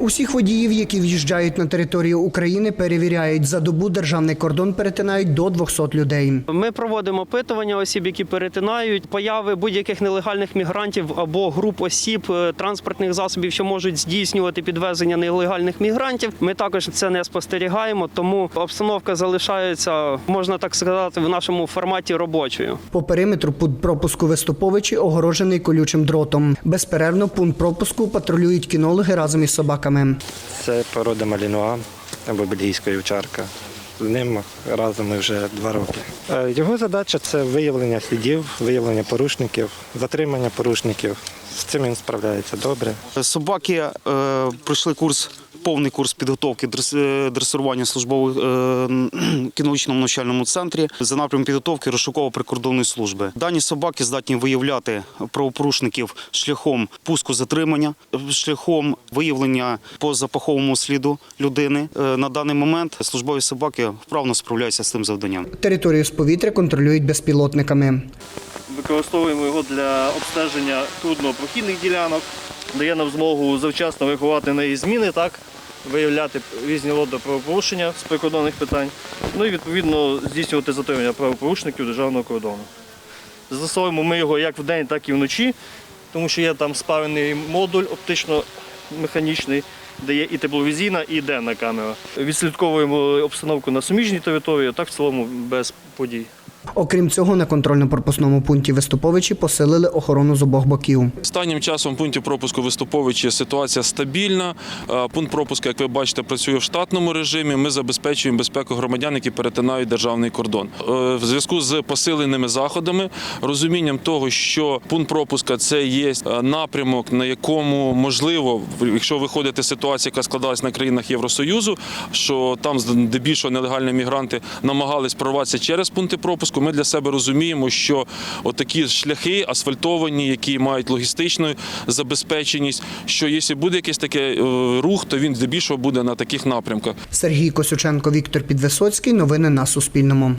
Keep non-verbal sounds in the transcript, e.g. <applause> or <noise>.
Усіх водіїв, які в'їжджають на територію України, перевіряють. За добу державний кордон перетинають до 200 людей. Ми проводимо опитування осіб, які перетинають появи будь-яких нелегальних мігрантів або груп осіб е, транспортних засобів, що можуть здійснювати підвезення нелегальних мігрантів. Ми також це не спостерігаємо, тому обстановка залишається, можна так сказати, в нашому форматі робочою. По периметру пункт пропуску Виступовичі огорожений колючим дротом. Безперервно пункт пропуску патрулюють кінологи разом із собаками. Це порода малінуа або бельгійська вівчарка. З ним разом ми вже два роки. Е, Його задача це виявлення слідів, виявлення порушників, затримання порушників. З цим він справляється добре. Собаки е, пройшли курс, повний курс підготовки е, дресирування службових е, <clears throat> кінологічному навчальному центрі за напрямом підготовки розшуково-прикордонної служби. Дані собаки здатні виявляти правопорушників шляхом пуску затримання, шляхом виявлення по запаховому сліду людини. Е, На даний момент службові собаки вправно справляються з цим завданням. Територію з повітря контролюють безпілотниками. Використовуємо його для обстеження труднопрохідних ділянок, дає нам змогу завчасно реагувати на її зміни, так, виявляти різні роди правопорушення з прикордонних питань, ну і відповідно здійснювати затримання правопорушників державного кордону. Застосовуємо ми його як вдень, так і вночі, тому що є там спарений модуль оптично-механічний, де є і тепловізійна, і денна камера. Відслідковуємо обстановку на суміжній території, так в цілому без подій. Окрім цього, на контрольно-пропускному пункті Виступовичі посилили охорону з обох боків. Останнім часом в пункті пропуску Виступовичі ситуація стабільна. Е, Пункт пропуску, як ви бачите, працює в штатному режимі. Ми забезпечуємо безпеку громадян, які перетинають державний кордон. Е, В зв'язку з посиленими заходами, розумінням того, що пункт пропуска це є е, напрямок, на якому можливо, якщо виходити з ситуації, яка складалась на країнах Євросоюзу, що там здебільшого нелегальні мігранти намагались прорватися через пункти пропуску. Ми для себе розуміємо, що отакі шляхи асфальтовані, які мають логістичну забезпеченість, що якщо буде якийсь такий е, рух, то він здебільшого буде на таких напрямках. Сергій Косюченко, Віктор Підвисоцький. Новини на Суспільному.